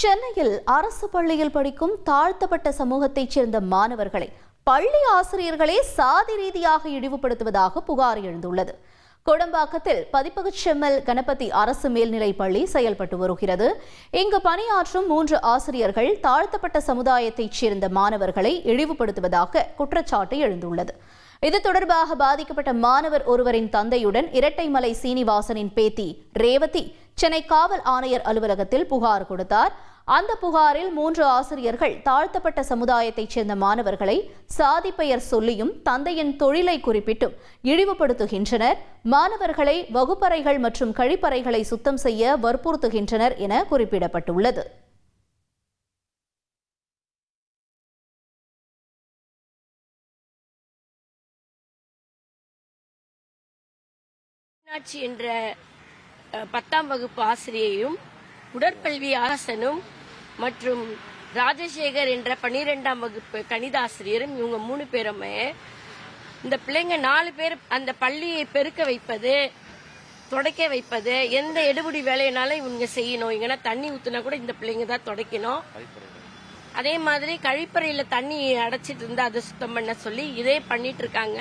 சென்னையில் அரசு பள்ளியில் படிக்கும் தாழ்த்தப்பட்ட சமூகத்தைச் சேர்ந்த மாணவர்களை பள்ளி ஆசிரியர்களே சாதி ரீதியாக இழிவுபடுத்துவதாக புகார் எழுந்துள்ளது. கொடம்பாக்கத்தில் பதிப்பகச் செம்மல் கணபதி அரசு மேல்நிலைப் பள்ளி செயல்பட்டு வருகிறது. இங்கு பணியாற்றும் மூன்று ஆசிரியர்கள் தாழ்த்தப்பட்ட சமுதாயத்தைச் சேர்ந்த மாணவர்களை இழிவுபடுத்துவதாக குற்றச்சாட்டு எழுந்துள்ளது. இது தொடர்பாக பாதிக்கப்பட்ட மாணவர் ஒருவரின் தந்தையுடன் இரட்டைமலை சீனிவாசனின் பேத்தி ரேவதி சென்னை காவல் ஆணையர் அலுவலகத்தில் புகார் கொடுத்தார். அந்த புகாரில் மூன்று ஆசிரியர்கள் தாழ்த்தப்பட்ட சமுதாயத்தைச் சேர்ந்த மாணவர்களை சாதி பெயர் சொல்லியும் தந்தையின் தொழிலை குறிப்பிட்டும் இழிவுபடுத்துகின்றனர். மாணவர்களை வகுப்பறைகள் மற்றும் கழிப்பறைகளை சுத்தம் செய்ய வற்புறுத்துகின்றனர் என குறிப்பிடப்பட்டுள்ளது. மீனாட்சி என்ற பத்தாம் வகுப்பு ஆசிரியையும் உடற்கல்வி ஆசனும் மற்றும் ராஜசேகர் என்ற பன்னிரெண்டாம் வகுப்பு கணித ஆசிரியரும் இவங்க மூணு பேருமே இந்த பிள்ளைங்க நாலு பேர் அந்த பள்ளியை பெருக்க வைப்பது துடைக்க வைப்பது எந்த எடுபடி வேலையினாலும் இவங்க செய்யணும். இங்கன்னா தண்ணி ஊத்துனா கூட இந்த பிள்ளைங்க தான் துடைக்கணும். அதே மாதிரி கழிப்பறையில தண்ணி அடைச்சிட்டு இருந்தா அதை சுத்தம் பண்ண சொல்லி இதே பண்ணிட்டு இருக்காங்க.